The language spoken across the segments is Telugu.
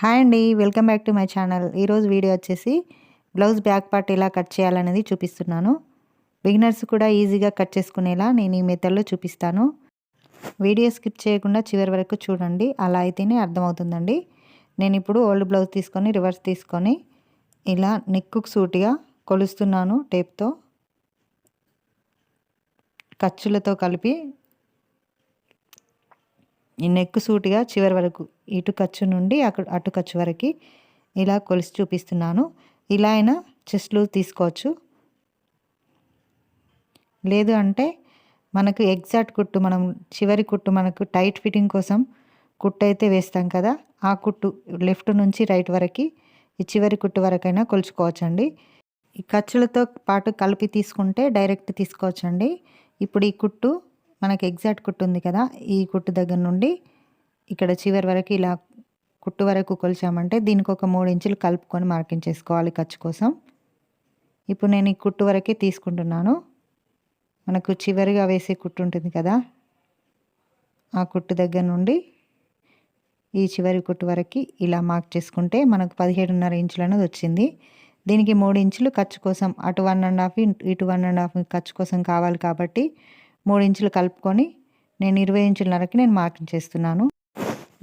హాయ్ అండి welcome back to my channel. ఈరోజు వీడియో వచ్చేసి బ్లౌజ్ బ్యాక్ పార్ట్ ఎలా కట్ చేయాలనేది చూపిస్తున్నాను. బిగినర్స్ కూడా ఈజీగా కట్ చేసుకునేలా నేను ఈ మెథడ్లో చూపిస్తాను. వీడియో స్కిప్ చేయకుండా చివరి వరకు చూడండి అలా అయితేనే అర్థమవుతుందండి. నేను ఇప్పుడు ఓల్డ్ బ్లౌజ్ తీసుకొని రివర్స్ తీసుకొని ఇలా నెక్కుకు సూటిగా కొలుస్తున్నాను టేప్తో. ఖర్చులతో కలిపి నెక్కు సూటిగా చివరి వరకు ఇటు ఖర్చు నుండి అక్కడ అటు ఖర్చు వరకు ఇలా కొలిసి చూపిస్తున్నాను. ఇలా అయినా చెస్ట్లు తీసుకోవచ్చు. లేదు అంటే మనకు ఎగ్జాక్ట్ కుట్టు మనం చివరి కుట్టు మనకు టైట్ ఫిట్టింగ్ కోసం కుట్టు అయితే వేస్తాం కదా ఆ కుట్టు లెఫ్ట్ నుంచి రైట్ వరకు ఈ చివరి కుట్టు వరకైనా కొలుచుకోవచ్చండి. ఈ ఖర్చులతో పాటు కలిపి తీసుకుంటే డైరెక్ట్ తీసుకోవచ్చండి. ఇప్పుడు ఈ కుట్టు మనకి ఎగ్జాక్ట్ కుట్టు ఉంది కదా ఈ కుట్టు దగ్గర నుండి ఇక్కడ చివరి వరకు ఇలా కుట్టు వరకు కొలిచామంటే దీనికి ఒక మూడు ఇంచులు కలుపుకొని మార్కింగ్ చేసుకోవాలి ఖర్చు కోసం. ఇప్పుడు నేను ఈ కుట్టు వరకే తీసుకుంటున్నాను. మనకు చివరిగా వేసే కుట్టు ఉంటుంది కదా ఆ కుట్టు దగ్గర నుండి ఈ చివరి కుట్టు వరకు ఇలా మార్క్ చేసుకుంటే మనకు పదిహేడున్నర ఇంచులు అనేది వచ్చింది. దీనికి మూడు ఇంచులు ఖర్చు కోసం అటు వన్ అండ్ హాఫ్ ఇటు వన్ అండ్ హాఫ్ ఖర్చు కోసం కావాలి కాబట్టి ఇంచులు కలుపుకొని నేను ఇరవై ఇంచులన్నరకి నేను మార్కింగ్ చేస్తున్నాను.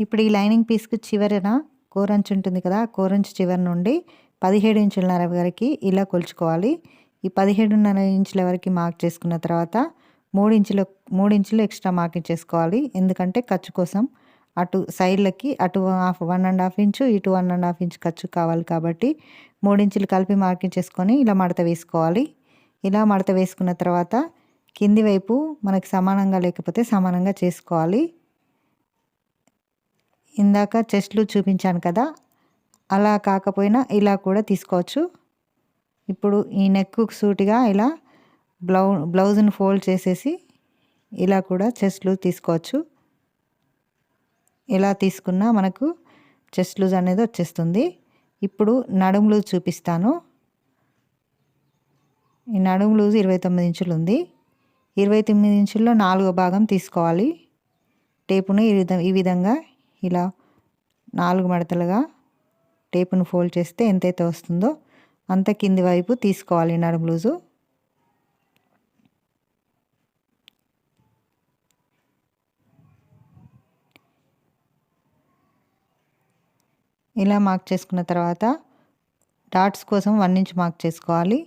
ఇప్పుడు ఈ లైనింగ్ పీస్కి చివరన కోరంచు ఉంటుంది కదా కోరంచు చివరి నుండి పదిహేడు ఇంచులన్నర వరకు ఇలా కొలుచుకోవాలి. ఈ పదిహేడున్నర ఇంచుల వరకు మార్క్ చేసుకున్న తర్వాత మూడు ఇంచుల మూడు ఇంచులు ఎక్స్ట్రా మార్కింగ్ చేసుకోవాలి. ఎందుకంటే ఖర్చు కోసం అటు సైడ్లకి అటు half one and half inch ఇటు వన్ అండ్ హాఫ్ ఇంచు ఖర్చు కావాలి కాబట్టి మూడు ఇంచులు కలిపి మార్కింగ్ చేసుకొని ఇలా మడత వేసుకోవాలి. ఇలా మడత వేసుకున్న తర్వాత కింది వైపు మనకి సమానంగా లేకపోతే సమానంగా చేసుకోవాలి. ఇందాక చెస్ట్లు చూపించాను కదా అలా కాకపోయినా ఇలా కూడా తీసుకోవచ్చు. ఇప్పుడు ఈ నెక్కు సూటిగా ఇలా బ్లౌ బ్లౌజ్ని ఫోల్డ్ చేసేసి ఇలా కూడా చెస్ట్లు తీసుకోవచ్చు. ఇలా తీసుకున్నా మనకు చెస్ట్ లూజ్ అనేది వచ్చేస్తుంది. ఇప్పుడు నడుము లూజ్ చూపిస్తాను. ఈ నడుము లూజ్ ఇరవై తొమ్మిది ఇంచులు ఉంది. ఇరవై తొమ్మిది ఇంచుల్లో నాలుగో భాగం తీసుకోవాలి. టేపును ఈ విధంగా ఇలా నాలుగు మడతలుగా టేపును ఫోల్డ్ చేస్తే ఎంతైతే వస్తుందో అంత కింది వైపు తీసుకోవాలి నడు లూజు. ఇలా మార్క్ చేసుకున్న తర్వాత డాట్స్ కోసం వన్ ఇంచ్ మార్క్ చేసుకోవాలి.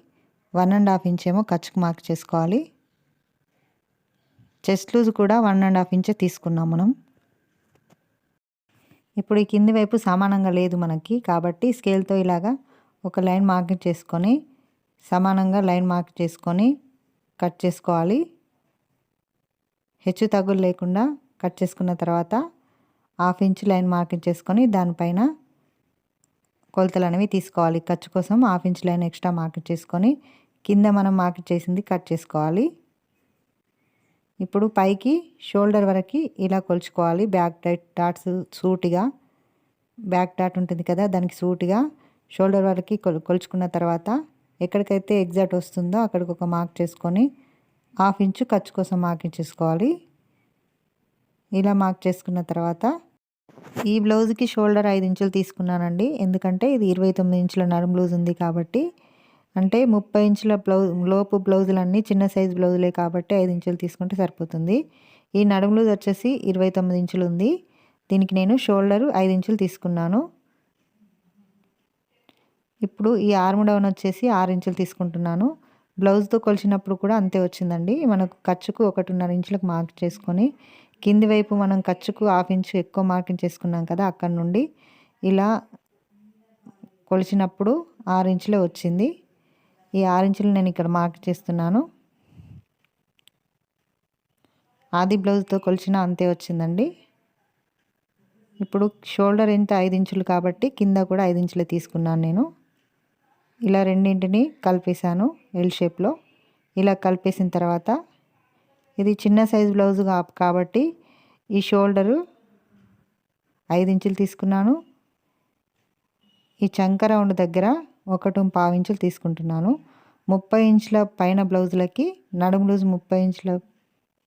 వన్ అండ్ హాఫ్ ఇంచ్ ఏమో ఖర్చుకు మార్క్ చేసుకోవాలి. చెస్ట్ లూజ్ కూడా వన్ అండ్ హాఫ్ ఇంచే తీసుకున్నాం మనం. ఇప్పుడు ఈ కింది వైపు సమానంగా లేదు మనకి కాబట్టి స్కేల్తో ఇలాగా ఒక లైన్ మార్కింగ్ చేసుకొని సమానంగా లైన్ మార్క్ చేసుకొని కట్ చేసుకోవాలి. హెచ్చు తగ్గులు లేకుండా కట్ చేసుకున్న తర్వాత హాఫ్ ఇంచ్ లైన్ మార్కింగ్ చేసుకొని దానిపైన కొలతలు అనేవి తీసుకోవాలి. ఖర్చు కోసం half inch line extra mark it చేసుకొని కింద మనం మార్కెట్ చేసింది కట్ చేసుకోవాలి. ఇప్పుడు పైకి షోల్డర్ వరకు ఇలా కొలుచుకోవాలి. బ్యాక్ డైట్ డాట్స్ సూటిగా. బ్యాక్ డాట్ ఉంటుంది కదా దానికి సూటిగా షోల్డర్ వరకు కొలుచుకున్న తర్వాత ఎక్కడికైతే ఎగ్జాక్ట్ వస్తుందో అక్కడికి ఒక మార్క్ చేసుకొని హాఫ్ ఇంచు ఖర్చు కోసం మార్క్ చేసుకోవాలి ఇలా మార్క్ చేసుకున్న తర్వాత ఈ బ్లౌజ్కి షోల్డర్ ఐదు ఇంచులు తీసుకున్నానండి. ఎందుకంటే ఇది ఇరవై తొమ్మిది ఇంచుల నరం బ్లౌజ్ ఉంది కాబట్టి అంటే ముప్పై ఇంచుల బ్లౌజ్ లోపు బ్లౌజులు అన్నీ చిన్న సైజు బ్లౌజులే కాబట్టి ఐదు ఇంచులు తీసుకుంటే సరిపోతుంది. ఈ నడుము వచ్చేసి ఇరవై తొమ్మిది ఇంచులు ఉంది. దీనికి నేను షోల్డర్ ఐదు ఇంచులు తీసుకున్నాను. ఇప్పుడు ఈ ఆర్మ్ డౌన్ వచ్చేసి ఆరు ఇంచులు తీసుకుంటున్నాను. బ్లౌజ్తో కొలిచినప్పుడు కూడా అంతే వచ్చిందండి. మనకు ఖర్చుకు ఒకటిన్నర ఇంచులకు మార్క్ చేసుకొని కింది వైపు మనం ఖర్చుకు హాఫ్ ఇంచు ఎక్కువ మార్కింగ్ చేసుకున్నాం కదా అక్కడ నుండి ఇలా కొలిచినప్పుడు ఆరు ఇంచులే వచ్చింది. ఈ ఆరు నేను ఇక్కడ మార్క్ చేస్తున్నాను. ఆది బ్లౌజ్తో కొలిచిన అంతే వచ్చిందండి. ఇప్పుడు షోల్డర్ ఎంత? ఐదు ఇంచులు కాబట్టి కింద కూడా ఐదు ఇంచులే తీసుకున్నాను నేను. ఇలా రెండింటిని కలిపేశాను ఎల్ షేప్లో ఇలా కలిపేసిన తర్వాత ఇది చిన్న సైజు బ్లౌజ్ కాబట్టి ఈ షోల్డరు ఐదు ఇంచులు తీసుకున్నాను. ఈ చంక రౌండ్ దగ్గర ఒకటి పావు ఇంచులు తీసుకుంటున్నాను. ముప్పై ఇంచుల పైన బ్లౌజులకి నడుము లూజ్ ముప్పై ఇంచుల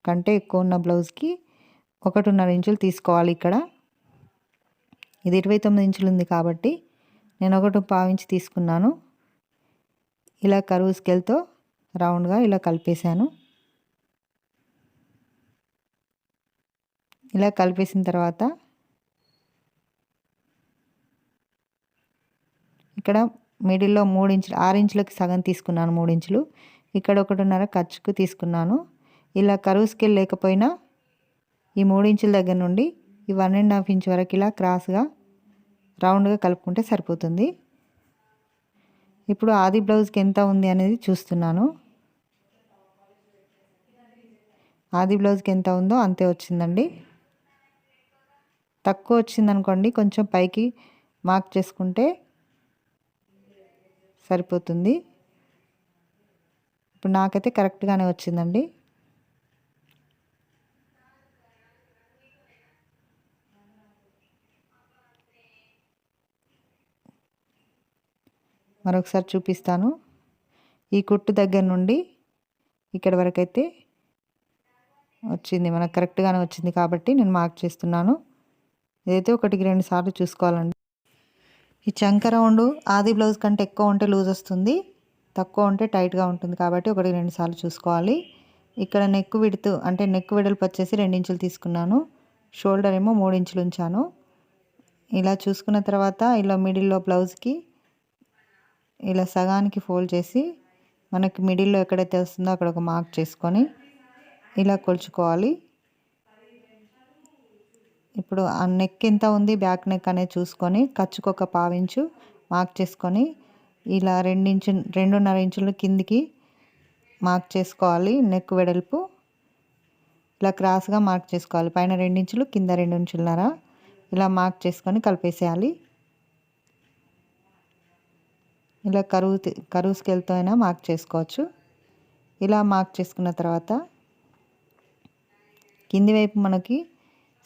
కంటే ఎక్కువ ఉన్న బ్లౌజ్కి ఒకటిన్నర ఇంచులు తీసుకోవాలి ఇక్కడ. ఇది ఇరవై తొమ్మిది ఇంచులు ఉంది కాబట్టి నేను ఒకటి పావించి తీసుకున్నాను. ఇలా కరువు స్కేల్తో రౌండ్గా ఇలా కలిపేశాను. ఇలా కలిపేసిన తర్వాత ఇక్కడ మిడిల్లో మూడు ఇంచులు ఆరు ఇంచులకి సగం తీసుకున్నాను మూడు ఇంచులు ఇక్కడ ఒకటిన్నర ఖర్చుకు తీసుకున్నాను. ఇలా కరువు స్కేల్ లేకపోయినా ఈ మూడు ఇంచుల దగ్గర నుండి ఈ వన్ అండ్ హాఫ్ ఇంచ్ వరకు ఇలా క్రాస్గా రౌండ్గా కలుపుకుంటే సరిపోతుంది. ఇప్పుడు ఆది బ్లౌజ్కి ఎంత ఉంది అనేది చూస్తున్నాను. ఆది బ్లౌజ్కి ఎంత ఉందో అంతే వచ్చిందండి. తక్కువ వచ్చిందనుకోండి కొంచెం పైకి మార్క్ చేసుకుంటే సరిపోతుంది. ఇప్పుడు నాకైతే కరెక్ట్గానే వచ్చిందండి. మరొకసారి చూపిస్తాను. ఈ కుట్టు దగ్గర నుండి ఇక్కడ వరకైతే వచ్చింది. మనకు కరెక్ట్గానే వచ్చింది కాబట్టి నేను మార్క్ చేస్తున్నాను. ఇదైతే ఒకటికి రెండు సార్లు చూసుకోవాలండి. ఈ చంక రౌండ్ ఆది బ్లౌజ్ కంటే ఎక్కువ ఉంటే లూజ్ వస్తుంది తక్కువ ఉంటే టైట్గా ఉంటుంది కాబట్టి ఒకటి రెండు సార్లు చూసుకోవాలి. ఇక్కడ నెక్ విడుతు అంటే నెక్ వెడల్పు వచ్చేసి రెండించులు తీసుకున్నాను షోల్డర్ ఏమో మూడు ఇంచులు ఉంచాను. ఇలా చూసుకున్న తర్వాత ఇలా మిడిల్లో బ్లౌజ్కి ఇలా సగానికి ఫోల్డ్ చేసి మనకి మిడిల్లో ఎక్కడైతే వస్తుందో అక్కడ ఒక మార్క్ చేసుకొని ఇలా కొలుచుకోవాలి. ఇప్పుడు ఆ నెక్ ఎంత ఉంది? బ్యాక్ నెక్ అనేది చూసుకొని ఖర్చుకు ఒక పావించు మార్క్ చేసుకొని ఇలా రెండించు రెండున్నర ఇంచుల కిందికి మార్క్ చేసుకోవాలి. నెక్ వెడల్పు ఇలా క్రాస్గా మార్క్ చేసుకోవాలి. పైన రెండించులు కింద రెండు ఇంచులన్నర ఇలా మార్క్ చేసుకొని కలిపేసేయాలి. ఇలా కరువు కరువు స్కేల్తో అయినా మార్క్ చేసుకోవచ్చు. ఇలా మార్క్ చేసుకున్న తర్వాత కింది వైపు మనకి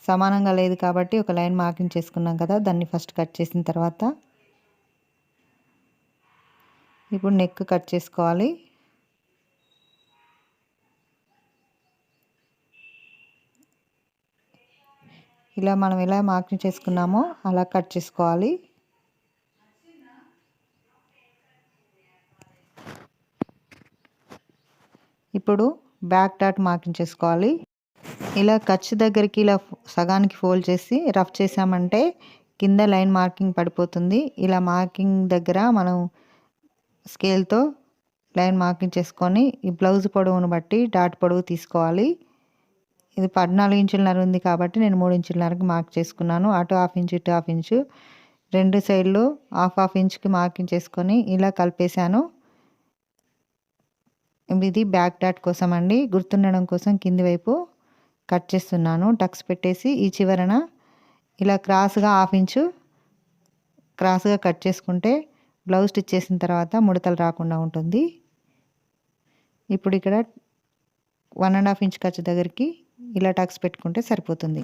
సమానంగా లేదు కాబట్టి ఒక లైన్ మార్కింగ్ చేసుకున్నాం కదా దాన్ని ఫస్ట్ కట్ చేసిన తర్వాత. ఇప్పుడు నెక్ కట్ చేసుకోవాలి. ఇలా మనం ఎలా మార్కింగ్ చేసుకున్నామో అలా కట్ చేసుకోవాలి. ఇప్పుడు బ్యాక్ డాట్ మార్కింగ్ చేసుకోవాలి. ఇలా ఖర్చు దగ్గరికి ఇలా సగానికి ఫోల్డ్ చేసి రఫ్ చేసామంటే కింద లైన్ మార్కింగ్ పడిపోతుంది. ఇలా మార్కింగ్ దగ్గర మనం స్కేల్తో లైన్ మార్కింగ్ చేసుకొని ఈ బ్లౌజ్ పొడవును బట్టి డాట్ పొడవు తీసుకోవాలి. ఇది పద్నాలుగు ఇంచులన్నర ఉంది కాబట్టి నేను మూడు ఇంచులన్నరకి మార్క్ చేసుకున్నాను. అటు హాఫ్ ఇంచు ఇటు హాఫ్ ఇంచు. రెండు సైడ్లు హాఫ్ హాఫ్ ఇంచ్కి మార్కింగ్ చేసుకొని ఇలా కలిపేశాను. ఇది బ్యాక్ డాట్ కోసం అండి గుర్తుండడం కోసం కింది వైపు కట్ చేస్తున్నాను. టక్స్ పెట్టేసి ఈ చివరన ఇలా క్రాస్గా హాఫ్ ఇంచు క్రాస్గా కట్ చేసుకుంటే బ్లౌజ్ స్టిచ్ చేసిన తర్వాత ముడతలు రాకుండా ఉంటుంది. ఇప్పుడు ఇక్కడ వన్ అండ్ హాఫ్ ఇంచ్ ఖర్చు దగ్గరికి ఇలా టక్స్ పెట్టుకుంటే సరిపోతుంది.